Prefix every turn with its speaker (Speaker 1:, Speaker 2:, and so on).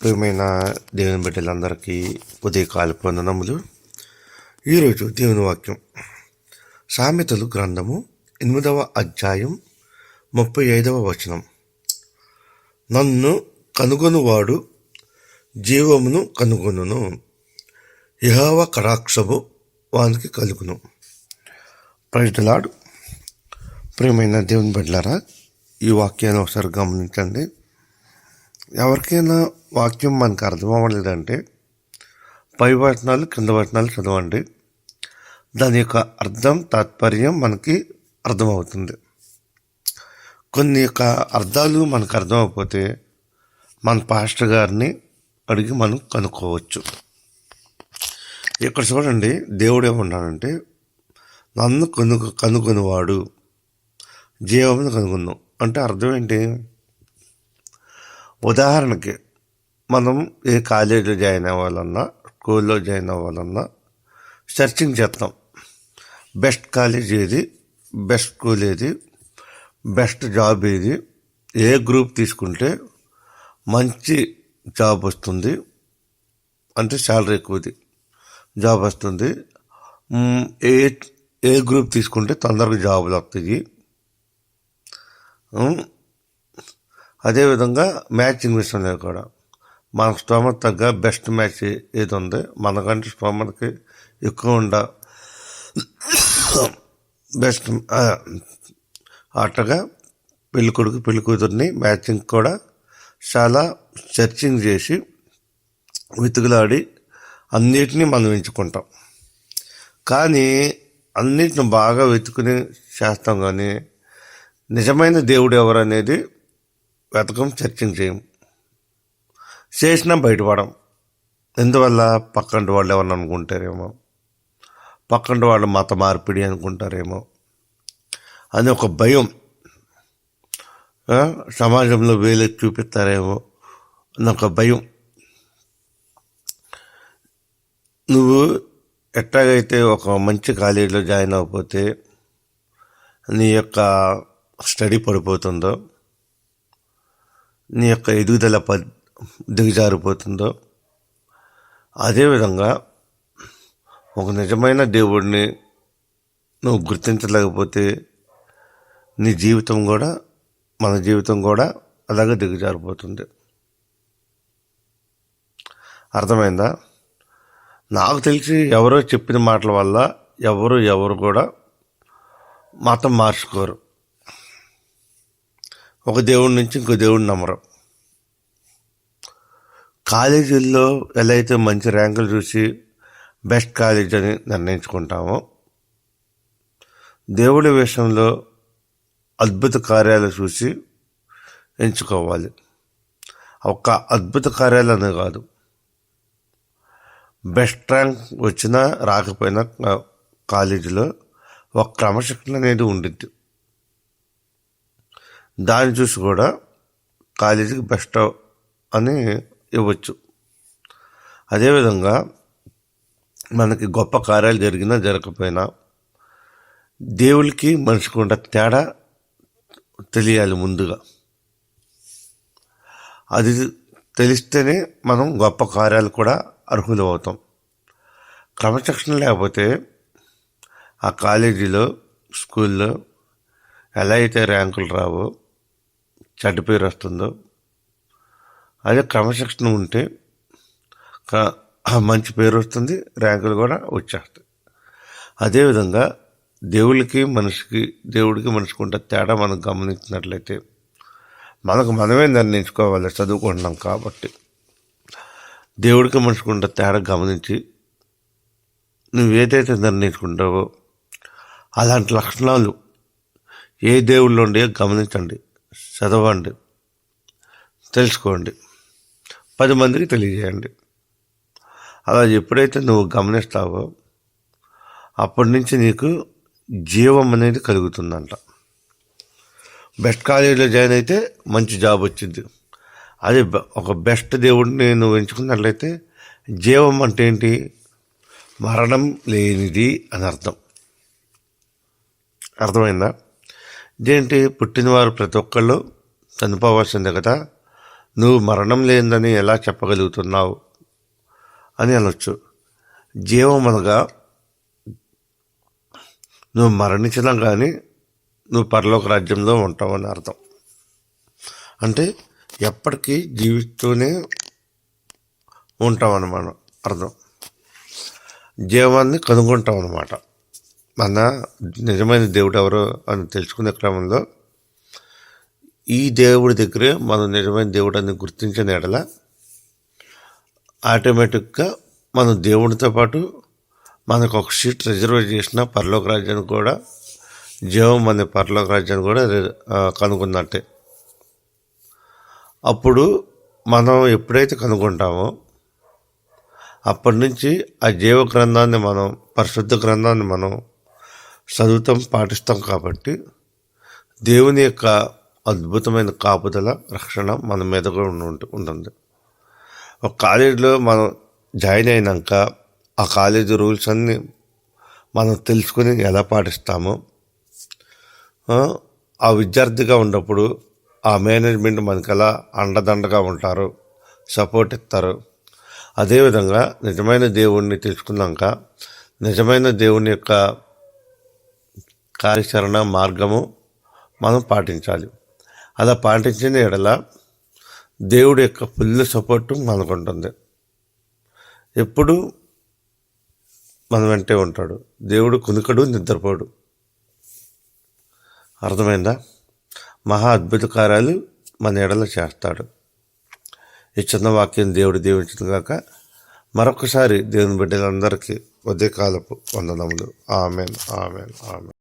Speaker 1: ప్రియమైన దేవుని బిడ్డలందరికీ ఉదయకాల పొందనములు ఈరోజు దేవుని వాక్యం. సామెతలు గ్రంథము ఎనిమిదవ అధ్యాయం ముప్పై ఐదవ వచనం. నన్ను కనుగొనువాడు జీవమును కనుగొనును. యహవ కటాక్షము వానికి కలుగును. ప్రజలాడు ప్రియమైన దేవుని బిడ్డలారా ఈ వాక్యాన్ని ఒకసారి గమనించండి. ఎవరికైనా వాక్యం మనకు అర్థం అవ్వలేదంటే పై వచనాలు కింద వచనాలు చదవండి. దాని యొక్క అర్థం తాత్పర్యం మనకి అర్థమవుతుంది. కొన్ని యొక్క అర్థాలు మనకు అర్థమైపోతే మన పాస్టర్ గారిని అడిగి మనం కనుక్కోవచ్చు. ఇక్కడ చూడండి దేవుడు ఏమన్నాడంటే నన్ను కను కనుగొనివాడు. జీవమును కనుగొన్నాం. అంటే అర్థం ఏంటి? ఉదాహరణకి మనం ఏ కాలేజీలో జాయిన్ అవ్వాలన్నా స్కూల్లో జాయిన్ అవ్వాలన్నా సెర్చింగ్ చేస్తాం. బెస్ట్ కాలేజ్ ఏది? బెస్ట్ స్కూల్ ఏది? బెస్ట్ జాబ్ ఏది? ఏ గ్రూప్ తీసుకుంటే మంచి జాబ్ వస్తుంది? అంటే శాలరీ ఎక్కువది. జాబ్ వస్తుంది. ఏ ఏ గ్రూప్ తీసుకుంటే తొందరగా జాబులు వస్తాయి. అదేవిధంగా మ్యాచింగ్ విషయంలో కూడా. మన స్టోమక్ తగ్గ బెస్ట్ మ్యాచ్ ఏది ఉంది? మనకంటే స్టోమక్కి ఎక్కువ ఉండ బెస్ట్ అట్టగా పెళ్ళి కొడుకు పెళ్ళి కూతుర్ని మ్యాచింగ్ కూడా చాలా సెర్చింగ్ చేసి వెతుకులాడి అన్నిటినీ మనం ఎంచుకుంటాం. కానీ అన్నిటిని బాగా వెతుకుని చేస్తాం కానీ నిజమైన దేవుడు ఎవరనేది వెతకం చర్చింగ్ చేయం. చేసినా బయటపడం. ఎందువల్ల? పక్కంటి వాళ్ళు ఎవరిని అనుకుంటారేమో. పక్కంటి వాళ్ళు మత మార్పిడి అనుకుంటారేమో. అని ఒక భయం. సమాజంలో వేలు చూపిస్తారేమో అని ఒక భయం. నువ్వు ఎట్లాగైతే ఒక మంచి కాలేజీలో జాయిన్ అవ్వకపోతే నీ యొక్క స్టడీ పడిపోతుందో నీ యొక్క ఎదుగుదల ప దిగజారిపోతుందో అదేవిధంగా ఒక నిజమైన దేవుడిని నువ్వు గుర్తించలేకపోతే నీ జీవితం కూడా మన జీవితం కూడా అలాగే దిగజారిపోతుంది అర్థమైందా? నాకు తెలిసి ఎవరో చెప్పిన మాటల వల్ల ఎవరు ఎవరు కూడా మతం మార్చుకోరు. ఒక దేవుడి నుంచి ఇంకో దేవుడిని నమ్మరు. కాలేజీల్లో ఎలా అయితే మంచి ర్యాంకులు చూసి బెస్ట్ కాలేజ్ అని నిర్ణయించుకుంటామో దేవుడి విషయంలో అద్భుత కార్యాలు చూసి ఎంచుకోవాలి. ఒక అద్భుత కార్యాలనే కాదు. బెస్ట్ ర్యాంక్ వచ్చినా రాకపోయినా కాలేజీలో ఒక క్రమశిక్షణ అనేది ఉండిద్ది. దాన్ని చూసి కూడా కాలేజీకి బెస్ట్ అని ఇవ్వచ్చు. అదేవిధంగా మనకి గొప్ప కార్యాలు జరిగినా జరగకపోయినా దేవుడికి మనిషికి ఉన్న తేడా తెలియాలి ముందుగా. అది తెలిస్తేనే మనం గొప్ప కార్యాలు కూడా అర్హులు అవుతాం క్రమశిక్షణ లేకపోతే ఆ కాలేజీలో స్కూల్లో ఎలా అయితే ర్యాంకులు రావో చెడ్డ పేరు వస్తుందో అదే క్రమశిక్షణ ఉంటే మంచి పేరు వస్తుంది ర్యాంకులు కూడా వచ్చేస్తాయి. అదేవిధంగా దేవుడికి మనిషికి దేవుడికి మనిషికి ఉంటే తేడా మనం గమనించినట్లయితే మనకు మనమే నిర్ణయించుకోవాలి చదువుకుంటున్నాం కాబట్టి. దేవుడికి మనిషికి ఉంటే తేడా గమనించి నువ్వు ఏదైతే నిర్ణయించుకుంటావో అలాంటి లక్షణాలు ఏ దేవుళ్ళు ఉండేయో గమనించండి. చదవండి తెలుసుకోండి పది మందికి తెలియజేయండి. అలా ఎప్పుడైతే నువ్వు గమనిస్తావో అప్పటి నుంచి నీకు జీవం అనేది కలుగుతుందంట. బెస్ట్ కాలేజీలో జాయిన్ అయితే మంచి జాబ్ వచ్చింది. అదే బె- ఒక బెస్ట్ దేవుడిని నువ్వు ఎంచుకున్నట్లయితే జీవం అంటే ఏంటి? మరణం లేనిది అని అర్థం. అర్థమైందా? ఇదేంటి? పుట్టినవారు ప్రతి ఒక్కళ్ళు చనిపోవాల్సిందే కదా. నువ్వు మరణం లేదని ఎలా చెప్పగలుగుతున్నావు అని అనొచ్చు. జీవం అనగా నువ్వు మరణించినా కానీ నువ్వు పరలోక రాజ్యంలో ఉంటావని అర్థం. అంటే ఎప్పటికీ జీవిస్తూనే ఉంటామన్నమాట అర్థం. జీవాన్ని కనుగొంటాం అన్నమాట మన నిజమైన దేవుడు ఎవరో అని తెలుసుకునే క్రమంలో ఈ దేవుడి దగ్గరే మనం నిజమైన దేవుడు అని గుర్తించిన ఎడల ఆటోమేటిక్గా మనం దేవుడితో పాటు మనకు ఒక సీట్ రిజర్వ్ చేసిన పరలోక రాజ్యాన్ని కూడా జీవం అనే పరలోక రాజ్యాన్ని కూడా కనుగొన్నట్టే. అప్పుడు మనం ఎప్పుడైతే కనుగొంటామో అప్పటి నుంచి ఆ జీవ గ్రంథాన్ని మనం పరిశుద్ధ గ్రంథాన్ని మనం చదువుతాం పాటిస్తాం కాబట్టి దేవుని యొక్క అద్భుతమైన కాపుదల రక్షణ మన మీద కూడా ఉండి- ఉంటుంది. ఒక కాలేజీలో మనం జాయిన్ అయినాక ఆ కాలేజీ రూల్స్ అన్నీ మనం తెలుసుకుని ఎలా పాటిస్తామో? ఆ, ఆ విద్యార్థిగా ఉన్నప్పుడు ఆ మేనేజ్మెంట్ మనకి ఎలా అండదండగా ఉంటారు సపోర్ట్ ఇస్తారు. అదేవిధంగా నిజమైన దేవుణ్ణి తెలుసుకున్నాక నిజమైన దేవుని యొక్క కార్యాచరణ మార్గము మనం పాటించాలి. అలా పాటించిన ఎడల దేవుడి యొక్క ఫుల్ సపోర్టు మనకు ఉంటుంది. ఎప్పుడు మన వెంటే ఉంటాడు. దేవుడు కునుకడు నిద్రపోడు. అర్థమైందా? మహా అద్భుత కార్యాలు మన ఎడల చేస్తాడు. ఈ చిన్న వాక్యం దేవుడు దీవించిన కాక మరొకసారి దేవుని బిడ్డలందరికీ ఉదయకాలపు వందనములు. Amen amen amen.